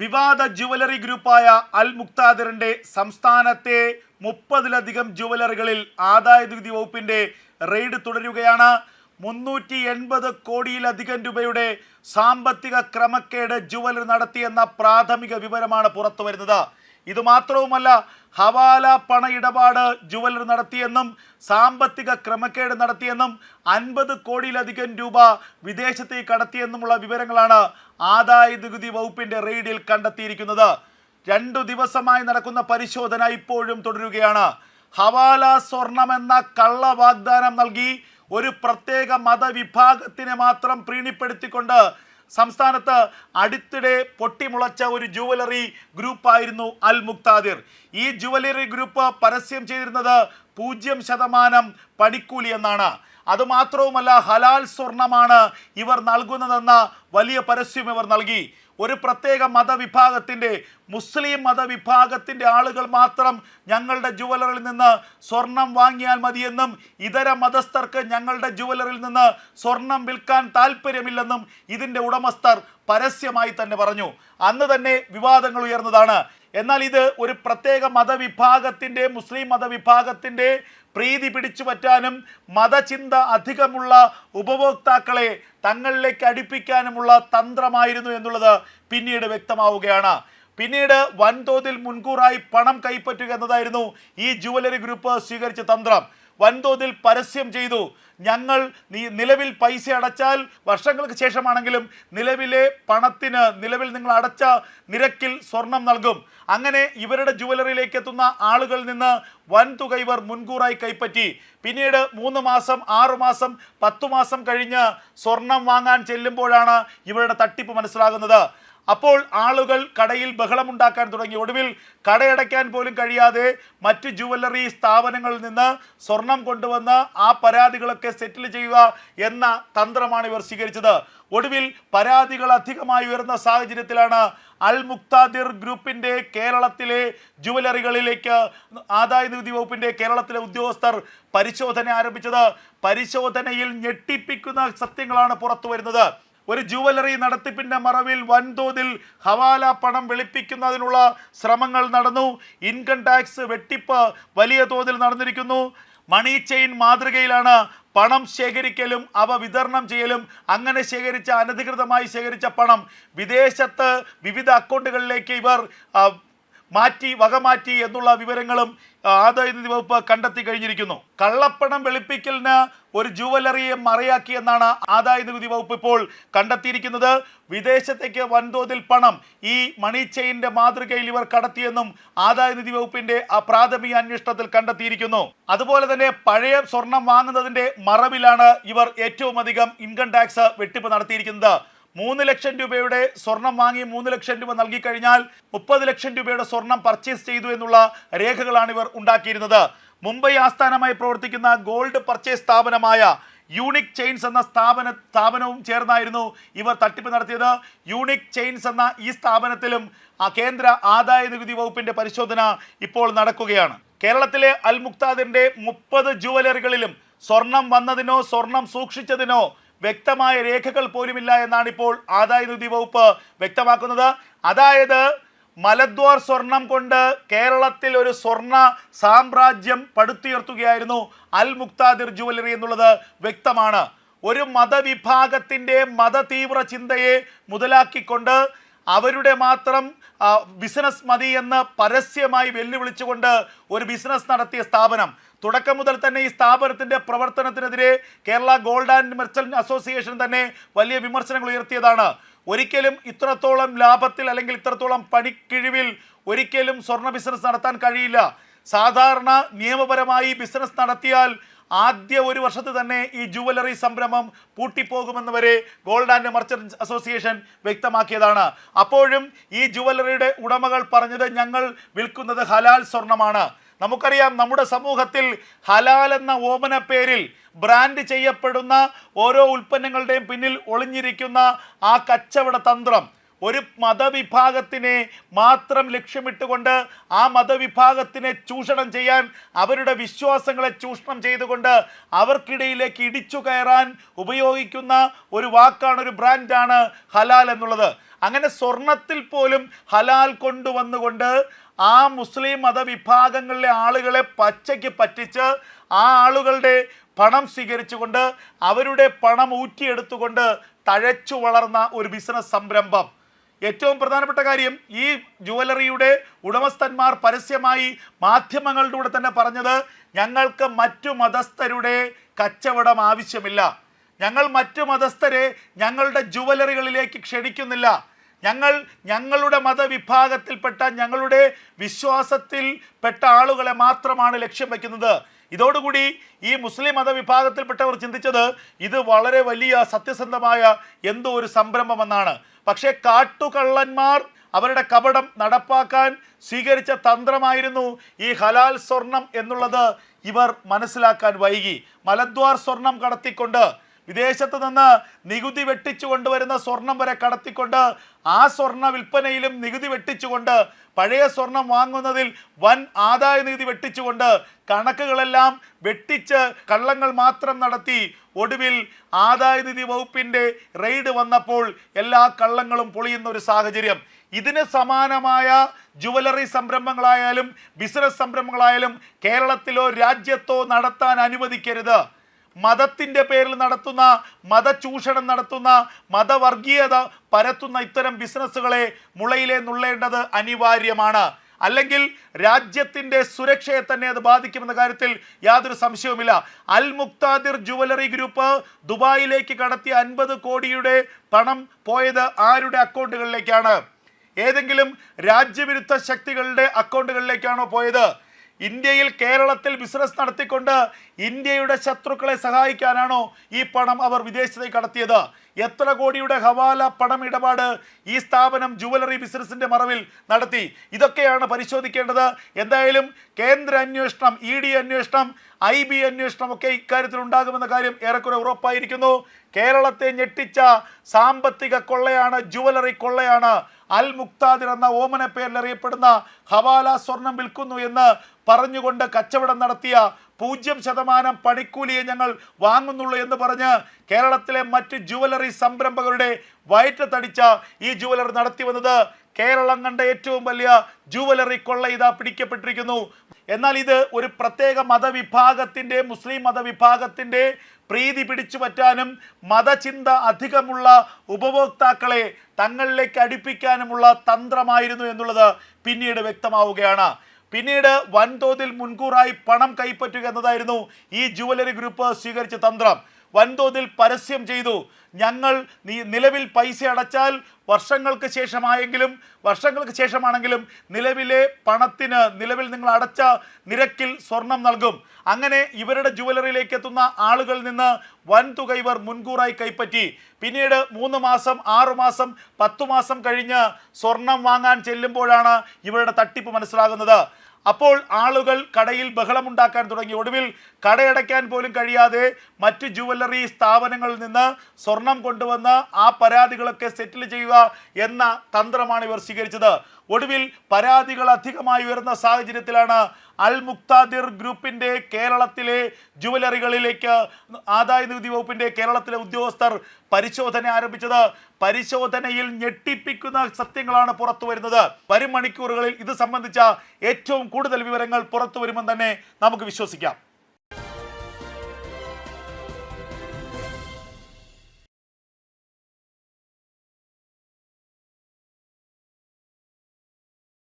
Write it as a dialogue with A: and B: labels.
A: വിവാദ ജുവലറി ഗ്രൂപ്പായ അൽ മുക്താദിറിന്റെ സംസ്ഥാനത്തെ മുപ്പതിലധികം ജുവലറികളിൽ ആദായ നികുതി വകുപ്പിന്റെ റെയ്ഡ് തുടരുകയാണ്. മുന്നൂറ്റി എൺപത് കോടിയിലധികം രൂപയുടെ സാമ്പത്തിക ക്രമക്കേട് ജുവലറി നടത്തിയെന്ന പ്രാഥമിക വിവരമാണ് പുറത്തു വരുന്നത് ഇത് മാത്രവുമല്ല ഹവാല പണ ഇടപാട് ജുവലറി നടത്തിയെന്നും സാമ്പത്തിക ക്രമക്കേട് നടത്തിയെന്നും അൻപത് കോടിയിലധികം രൂപ വിദേശത്തേക്ക് കടത്തിയെന്നുമുള്ള വിവരങ്ങളാണ് ആദായ നികുതി വകുപ്പിന്റെ റെയ്ഡിൽ കണ്ടെത്തിയിരിക്കുന്നത്. രണ്ടു ദിവസമായി നടക്കുന്ന പരിശോധന ഇപ്പോഴും തുടരുകയാണ്. ഹവാല സ്വർണമെന്ന കള്ള വാഗ്ദാനം നൽകി ഒരു പ്രത്യേക മതവിഭാഗത്തിനെ മാത്രം പ്രീണിപ്പെടുത്തിക്കൊണ്ട് സംസ്ഥാനത്ത് അടുത്തിടെ പൊട്ടിമുളച്ച ഒരു ജുവലറി ഗ്രൂപ്പായിരുന്നു അൽ മുക്താദിർ. ഈ ജുവലറി ഗ്രൂപ്പ് പരസ്യം ചെയ്തിരുന്നത് പൂജ്യം ശതമാനം പണിക്കൂലി എന്നാണ്. അതുമാത്രവുമല്ല ഹലാൽ സ്വർണമാണ് ഇവർ നൽകുന്നതെന്ന വലിയ പരസ്യം ഇവർ നൽകി. ഒരു പ്രത്യേക മതവിഭാഗത്തിന്റെ മുസ്ലിം മതവിഭാഗത്തിന്റെ ആളുകൾ മാത്രം ഞങ്ങളുടെ ജുവലറിൽ നിന്ന് സ്വർണം വാങ്ങിയാൽ മതിയെന്നും ഇതര മതസ്ഥർക്ക് ഞങ്ങളുടെ ജുവലറിൽ നിന്ന് സ്വർണം വിൽക്കാൻ താല്പര്യമില്ലെന്നും ഇതിന്റെ ഉടമസ്ഥർ പരസ്യമായി തന്നെ പറഞ്ഞു. അന്ന് തന്നെ വിവാദങ്ങൾ ഉയർന്നതാണ്. എന്നാൽ ഇത് ഒരു പ്രത്യേക മതവിഭാഗത്തിന്റെ മുസ്ലിം മതവിഭാഗത്തിന്റെ പ്രീതി പിടിച്ചു പറ്റാനും മതചിന്ത അധികമുള്ള ഉപഭോക്താക്കളെ തങ്ങളിലേക്ക് അടുപ്പിക്കാനുമുള്ള തന്ത്രമായിരുന്നു എന്നുള്ളത് പിന്നീട് വ്യക്തമാവുകയാണ്. പിന്നീട് വൻതോതിൽ മുൻകൂറായി പണം കൈപ്പറ്റുക എന്നതായിരുന്നു ഈ ജുവലറി ഗ്രൂപ്പ് സ്വീകരിച്ച തന്ത്രം. വൻതോതിൽ പരസ്യം ചെയ്തു. ഞങ്ങൾ നിലവിൽ പൈസ അടച്ചാൽ വർഷങ്ങൾക്ക് ശേഷമാണെങ്കിലും നിലവിലെ പണത്തിന് നിലവിൽ നിങ്ങൾ അടച്ച നിരക്കിൽ സ്വർണം നൽകും. അങ്ങനെ ഇവരുടെ ജുവലറിയിലേക്ക് എത്തുന്ന ആളുകളിൽ നിന്ന് വൻതുക ഇവർ മുൻകൂറായി കൈപ്പറ്റി. പിന്നീട് മൂന്ന് മാസം ആറു മാസം പത്തു മാസം കഴിഞ്ഞ് സ്വർണം വാങ്ങാൻ ചെല്ലുമ്പോഴാണ് ഇവരുടെ തട്ടിപ്പ് മനസ്സിലാകുന്നത്. അപ്പോൾ ആളുകൾ കടയിൽ ബഹളമുണ്ടാക്കാൻ തുടങ്ങി. ഒടുവിൽ കടയടയ്ക്കാൻ പോലും കഴിയാതെ മറ്റ് ജുവല്ലറി സ്ഥാപനങ്ങളിൽ നിന്ന് സ്വർണം കൊണ്ടുവന്ന് ആ പരാതികളൊക്കെ സെറ്റിൽ ചെയ്യുക എന്ന തന്ത്രമാണ് ഇവർ സ്വീകരിച്ചത്. ഒടുവിൽ പരാതികൾ അധികമായി ഉയർന്ന സാഹചര്യത്തിലാണ് അൽ മുക്താദിർ ഗ്രൂപ്പിന്റെ കേരളത്തിലെ ജുവലറികളിലേക്ക് ആദായ നികുതി വകുപ്പിന്റെ കേരളത്തിലെ ഉദ്യോഗസ്ഥർ പരിശോധന ആരംഭിച്ചത്. പരിശോധനയിൽ ഞെട്ടിപ്പിക്കുന്ന സത്യങ്ങളാണ് പുറത്തു വരുന്നത് ഒരു ജുവലറി നടത്തിപ്പിന്റെ മറവിൽ വൻതോതിൽ ഹവാല പണം വെളുപ്പിക്കുന്നതിനുള്ള ശ്രമങ്ങൾ നടന്നു. ഇൻകം ടാക്സ് വെട്ടിപ്പ് വലിയ തോതിൽ നടന്നിരിക്കുന്നു. മണി ചെയിൻ മാതൃകയിലാണ് പണം ശേഖരിക്കലും അവ വിതരണം ചെയ്യലും. അങ്ങനെ ശേഖരിച്ച അനധികൃതമായി ശേഖരിച്ച പണം വിദേശത്ത് വിവിധ അക്കൗണ്ടുകളിലേക്ക് ഇവർ മാറ്റി വകമാറ്റി എന്നുള്ള വിവരങ്ങളും ആദായ വകുപ്പ് കണ്ടെത്തി കഴിഞ്ഞിരിക്കുന്നു. കള്ളപ്പണം വെളുപ്പിക്കലിന് ഒരു ജുവലറിയെ മറയാക്കി എന്നാണ് ആദായ നികുതി വകുപ്പ് ഇപ്പോൾ കണ്ടെത്തിയിരിക്കുന്നത്. വിദേശത്തേക്ക് വൻതോതിൽ പണം ഈ മണി ചെയിന്റെ മാതൃകയിൽ ഇവർ കടത്തിയെന്നും ആദായ നികുതി വകുപ്പിന്റെ ആ പ്രാഥമിക അന്വേഷണത്തിൽ കണ്ടെത്തിയിരിക്കുന്നു. അതുപോലെ തന്നെ പഴയ സ്വർണം വാങ്ങുന്നതിന്റെ മറവിലാണ് ഇവർ ഏറ്റവും അധികം ഇൻകം ടാക്സ് വെട്ടിപ്പ് നടത്തിയിരിക്കുന്നത്. മൂന്ന് ലക്ഷം രൂപയുടെ സ്വർണം വാങ്ങി മൂന്ന് ലക്ഷം രൂപ നൽകി കഴിഞ്ഞാൽ മുപ്പത് ലക്ഷം രൂപയുടെ സ്വർണം പർച്ചേസ് ചെയ്തു എന്നുള്ള രേഖകളാണ് ഇവർ ഉണ്ടാക്കിയിരുന്നത്. മുംബൈ ആസ്ഥാനമായി പ്രവർത്തിക്കുന്ന ഗോൾഡ് പർച്ചേസ് സ്ഥാപനമായ യൂണിക് ചെയിൻസ് എന്ന സ്ഥാപന സ്ഥാപനവും ചേർന്നായിരുന്നു ഇവർ തട്ടിപ്പ് നടത്തിയത്. യൂണിക് ചെയിൻസ് എന്ന ഈ സ്ഥാപനത്തിലും കേന്ദ്ര ആദായ നികുതി വകുപ്പിന്റെ പരിശോധന ഇപ്പോൾ നടക്കുകയാണ്. കേരളത്തിലെ അൽ മുക്താദിന്റെ മുപ്പത് ജുവലറികളിലും സ്വർണം വന്നതിനോ സ്വർണം സൂക്ഷിച്ചതിനോ വ്യക്തമായ രേഖകൾ പോലുമില്ല എന്നാണ് ഇപ്പോൾ ആദായ നികുതി വകുപ്പ് വ്യക്തമാക്കുന്നത്. അതായത് മലദ്വാർ സ്വർണം കൊണ്ട് കേരളത്തിൽ ഒരു സ്വർണ സാമ്രാജ്യം പടുത്തുയർത്തുകയായിരുന്നു അൽ മുക്താദിർ ജുവലറി എന്നുള്ളത് വ്യക്തമാണ്. ഒരു മതവിഭാഗത്തിന്റെ മതതീവ്ര ചിന്തയെ മുതലാക്കിക്കൊണ്ട് അവരുടെ മാത്രം ബിസിനസ് മതി എന്ന് പരസ്യമായി വെല്ലുവിളിച്ചുകൊണ്ട് ഒരു ബിസിനസ് നടത്തിയ സ്ഥാപനം. തുടക്കം മുതൽ തന്നെ ഈ സ്ഥാപനത്തിന്റെ പ്രവർത്തനത്തിനെതിരെ Kerala gold and merchant association തന്നെ വലിയ വിമർശനങ്ങൾ ഉയർത്തിയതാണ്. ഒരിക്കലും ഇത്രത്തോളം ലാഭത്തിൽ അല്ലെങ്കിൽ ഇത്രത്തോളം പണിക്കിഴിവിൽ ഒരിക്കലും സ്വർണ ബിസിനസ് നടത്താൻ കഴിയില്ല. സാധാരണ നിയമപരമായി ബിസിനസ് നടത്തിയാൽ ആദ്യ ഒരു വർഷത്തിൽ തന്നെ ഈ ജുവലറി സംരംഭം പൂട്ടിപ്പോകുമെന്ന് വരെ ഗോൾഡ് ആൻഡ് മർച്ചൻസ് അസോസിയേഷൻ വ്യക്തമാക്കിയതാണ്. അപ്പോഴും ഈ ജുവലറിയുടെ ഉടമകൾ പറഞ്ഞത് ഞങ്ങൾ വിൽക്കുന്നത് ഹലാൽ സ്വർണമാണ്. നമുക്കറിയാം നമ്മുടെ സമൂഹത്തിൽ ഹലാൽ എന്ന ഓമന പേരിൽ ബ്രാൻഡ് ചെയ്യപ്പെടുന്ന ഓരോ ഉൽപ്പന്നങ്ങളുടെയും പിന്നിൽ ഒളിഞ്ഞിരിക്കുന്ന ആ കച്ചവട തന്ത്രം ഒരു മതവിഭാഗത്തിനെ മാത്രം ലക്ഷ്യമിട്ടുകൊണ്ട് ആ മതവിഭാഗത്തിനെ ചൂഷണം ചെയ്യാൻ അവരുടെ വിശ്വാസങ്ങളെ ചൂഷണം ചെയ്തുകൊണ്ട് അവർക്കിടയിലേക്ക് ഇടിച്ചു കയറാൻ ഉപയോഗിക്കുന്ന ഒരു വാക്കാണ് ഒരു ബ്രാൻഡാണ് ഹലാൽ എന്നുള്ളത്. അങ്ങനെ സ്വർണത്തിൽ പോലും ഹലാൽ കൊണ്ടുവന്നുകൊണ്ട് ആ മുസ്ലിം മതവിഭാഗങ്ങളിലെ ആളുകളെ പച്ചയ്ക്ക് പറ്റിച്ച് ആ ആളുകളുടെ പണം സ്വീകരിച്ചുകൊണ്ട് അവരുടെ പണം ഊറ്റിയെടുത്തുകൊണ്ട് തഴച്ചു വളർന്ന ഒരു ബിസിനസ് സംരംഭം. ഏറ്റവും പ്രധാനപ്പെട്ട കാര്യം ഈ ജുവലറിയുടെ ഉടമസ്ഥന്മാർ പരസ്യമായി മാധ്യമങ്ങളിലൂടെ തന്നെ പറഞ്ഞത് ഞങ്ങൾക്ക് മറ്റു മതസ്ഥരുടെ കച്ചവടം ആവശ്യമില്ല. ഞങ്ങൾ മറ്റു മതസ്ഥരെ ഞങ്ങളുടെ ജുവലറികളിലേക്ക് ക്ഷണിക്കുന്നില്ല. ഞങ്ങൾ ഞങ്ങളുടെ മതവിഭാഗത്തിൽപ്പെട്ട ഞങ്ങളുടെ വിശ്വാസത്തിൽപ്പെട്ട ആളുകളെ മാത്രമാണ് ലക്ഷ്യം വയ്ക്കുന്നത് ഇതോടുകൂടി ഈ മുസ്ലിം മതവിഭാഗത്തിൽപ്പെട്ടവർ ചിന്തിച്ചത് ഇത് വളരെ വലിയ സത്യസന്ധമായ എന്തോ ഒരു സംരംഭമെന്നാണ്. പക്ഷേ കാട്ടുകള്ളന്മാർ അവരുടെ കപടം നടപ്പാക്കാൻ സ്വീകരിച്ച തന്ത്രമായിരുന്നു ഈ ഹലാൽ സ്വർണം എന്നുള്ളത് ഇവർ മനസ്സിലാക്കാൻ വൈകി. മലദ്വാർ സ്വർണം കടത്തിക്കൊണ്ട് വിദേശത്ത് നിന്ന് നികുതി വെട്ടിച്ചു കൊണ്ടുവരുന്ന സ്വർണം വരെ കടത്തിക്കൊണ്ട് ആ സ്വർണ വിൽപ്പനയിലും നികുതി വെട്ടിച്ചുകൊണ്ട് പഴയ സ്വർണം വാങ്ങുന്നതിൽ വൻ ആദായ നികുതി വെട്ടിച്ചുകൊണ്ട് കണക്കുകളെല്ലാം വെട്ടിച്ച് കള്ളങ്ങൾ മാത്രം നടത്തി ഒടുവിൽ ആദായ നികുതി വകുപ്പിന്റെ റെയ്ഡ് വന്നപ്പോൾ എല്ലാ കള്ളങ്ങളും പൊളിയുന്ന ഒരു സാഹചര്യം. ഇതിന് സമാനമായ ജുവലറി സംരംഭങ്ങളായാലും ബിസിനസ് സംരംഭങ്ങളായാലും കേരളത്തിലോ രാജ്യത്തോ നടത്താൻ അനുവദിക്കരുത്. മതത്തിന്റെ പേരിൽ നടത്തുന്ന മതചൂഷണം നടത്തുന്ന മതവർഗീയത പരത്തുന്ന ഇത്തരം ബിസിനസ്സുകളെ മുളയിലെ നുള്ളേണ്ടത് അനിവാര്യമാണ്. അല്ലെങ്കിൽ രാജ്യത്തിന്റെ സുരക്ഷയെ തന്നെ അത് ബാധിക്കുമെന്ന കാര്യത്തിൽ യാതൊരു സംശയവുമില്ല. അൽ മുക്താദിർ ജുവലറി ഗ്രൂപ്പ് ദുബായിലേക്ക് കടത്തിയ അൻപത് കോടിയുടെ പണം പോയത് ആരുടെ അക്കൗണ്ടുകളിലേക്കാണ്? ഏതെങ്കിലും രാജ്യവിരുദ്ധ ശക്തികളുടെ അക്കൗണ്ടുകളിലേക്കാണോ പോയത്? ഇന്ത്യയിൽ കേരളത്തിൽ ബിസിനസ് നടത്തിക്കൊണ്ട് ഇന്ത്യയുടെ ശത്രുക്കളെ സഹായിക്കാനാണോ ഈ പണം അവർ വിദേശത്തേക്ക് കടത്തിയത്? എത്ര കോടിയുടെ ഹവാല പണം ഇടപാട് ഈ സ്ഥാപനം ജുവലറി ബിസിനസിന്റെ മറവിൽ നടത്തി? ഇതൊക്കെയാണ് പരിശോധിക്കേണ്ടത്. എന്തായാലും കേന്ദ്ര അന്വേഷണം ഇ ഡി അന്വേഷണം ഐ ബി അന്വേഷണം ഒക്കെ ഇക്കാര്യത്തിൽ ഉണ്ടാകുമെന്ന കാര്യം ഏറെക്കുറെ ഉറപ്പായിരിക്കുന്നു. കേരളത്തെ ഞെട്ടിച്ച സാമ്പത്തിക കൊള്ളയാണ് ജുവലറി കൊള്ളയാണ്. അൽ മുക്താദിർ എന്ന ഓമന പേരിൽ അറിയപ്പെടുന്ന ഹവാല സ്വർണം വിൽക്കുന്നു എന്ന് പറഞ്ഞുകൊണ്ട് കച്ചവടം നടത്തിയ പൂജ്യം ശതമാനം പണിക്കൂലിയെ ഞങ്ങൾ വാങ്ങുന്നുള്ളൂ എന്ന് പറഞ്ഞ് കേരളത്തിലെ മറ്റ് ജുവലറി സംരംഭകരുടെ വയറ്റത്തടിച്ച ഈ ജുവലറി നടത്തി വന്നത് കേരളം കണ്ട ഏറ്റവും വലിയ ജുവലറി കൊള്ള ഇതാ പിടിക്കപ്പെട്ടിരിക്കുന്നു. എന്നാൽ ഇത് ഒരു പ്രത്യേക മതവിഭാഗത്തിന്റെ മുസ്ലിം മതവിഭാഗത്തിന്റെ പ്രീതി പിടിച്ചു പറ്റാനും മതചിന്ത അധികമുള്ള ഉപഭോക്താക്കളെ തങ്ങളിലേക്ക് അടുപ്പിക്കാനുമുള്ള തന്ത്രമായിരുന്നു എന്നുള്ളത് പിന്നീട് വ്യക്തമാവുകയാണ്. പിന്നീട് വൻതോതിൽ മുൻകൂറായി പണം കൈപ്പറ്റുക എന്നതായിരുന്നു ഈ ജുവലറി ഗ്രൂപ്പ് സ്വീകരിച്ച തന്ത്രം. വൻതോതിൽ പരസ്യം ചെയ്തു. ഞങ്ങൾ നീ നിലവിൽ പൈസ അടച്ചാൽ വർഷങ്ങൾക്ക് ശേഷമായെങ്കിലും വർഷങ്ങൾക്ക് ശേഷമാണെങ്കിലും നിലവിലെ പണത്തിന് നിലവിൽ നിങ്ങൾ അടച്ച നിരക്കിൽ സ്വർണം നൽകും. അങ്ങനെ ഇവരുടെ ജുവലറിയിലേക്ക് എത്തുന്ന ആളുകളിൽ നിന്ന് വൻതുക ഇവർ മുൻകൂറായി കൈപ്പറ്റി. പിന്നീട് മൂന്ന് മാസം ആറു മാസം പത്തു മാസം കഴിഞ്ഞ് സ്വർണം വാങ്ങാൻ ചെല്ലുമ്പോഴാണ് ഇവരുടെ തട്ടിപ്പ് മനസ്സിലാകുന്നത്. അപ്പോൾ ആളുകൾ കടയിൽ ബഹളമുണ്ടാക്കാൻ തുടങ്ങി. ഒടുവിൽ കടയടയ്ക്കാൻ പോലും കഴിയാതെ മറ്റ് ജുവല്ലറി സ്ഥാപനങ്ങളിൽ നിന്ന് സ്വർണം കൊണ്ടുവന്ന് ആ പരാതികളൊക്കെ സെറ്റിൽ ചെയ്യുക എന്ന തന്ത്രമാണ് ഇവർ സ്വീകരിച്ചത്. ഒടുവിൽ പരാതികൾ അധികമായി ഉയർന്ന സാഹചര്യത്തിലാണ് അൽ മുക്താദിർ ഗ്രൂപ്പിന്റെ കേരളത്തിലെ ജുവലറികളിലേക്ക് ആദായ നികുതി വകുപ്പിന്റെ കേരളത്തിലെ ഉദ്യോഗസ്ഥർ പരിശോധന ആരംഭിച്ചത്. പരിശോധനയിൽ ഞെട്ടിപ്പിക്കുന്ന സത്യങ്ങളാണ് പുറത്തു വരുന്നത്. വരും മണിക്കൂറുകളിൽ ഇത് സംബന്ധിച്ച ഏറ്റവും കൂടുതൽ വിവരങ്ങൾ പുറത്തു വരുമെന്ന് തന്നെ നമുക്ക് വിശ്വസിക്കാം.